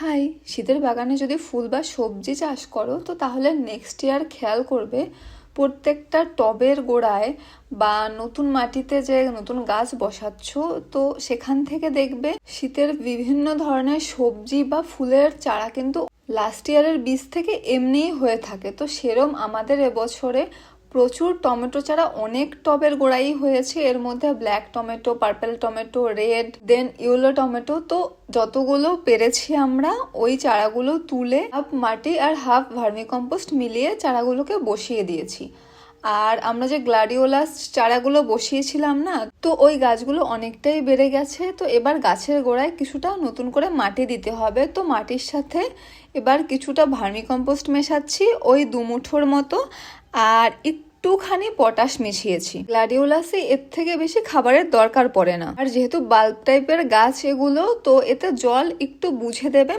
High শীতের বাগানে যদি ফুল বা সবজি চাষ করো, তো তাহলে নেক্সট ইয়ার খেয়াল করবে, প্রত্যেকটা টবের গোড়ায় বা নতুন মাটিতে যে নতুন গাছ বসাচ্ছ, তো সেখান থেকে দেখবে শীতের বিভিন্ন ধরনের সবজি বা ফুলের চারা কিন্তু লাস্ট ইয়ারের বীজ থেকে এমনিই হয়ে থাকে। তো সেরম আমাদের এবছরে প্রচুর টমেটো ছাড়া অনেক টবের গোড়াই হয়েছে। এর মধ্যে black tomato purple tomato red then yellow tomato তো যতগুলো পেরেছি আমরা, ওই চারাগুলো তুলে হাফ মাটি আর হাফ ভার্মিকম্পোস্ট মিলিয়ে চারাগুলোকে বসিয়ে দিয়েছি। আর আমরা যে গ্লাডিওলাস চারাগুলো বসিয়েছিলাম না, তো ওই গাছগুলো অনেকটাই বেড়ে গেছে। তো এবার গাছের গোড়ায় কিছুটা নতুন করে মাটি দিতে হবে। তো মাটির সাথে এবার কিছুটা ভার্মিকম্পোস্ট মেশাচ্ছি, ওই দুমুঠোর মতো, আর একটুখানি পটাশ মিশিয়েছি। গ্লাডিওলাসে এর থেকে বেশি খাবারের দরকার পড়ে না। আর যেহেতু বাল্ব টাইপের গাছ এগুলো, তো এতে জল একটু বুঝে দেবে।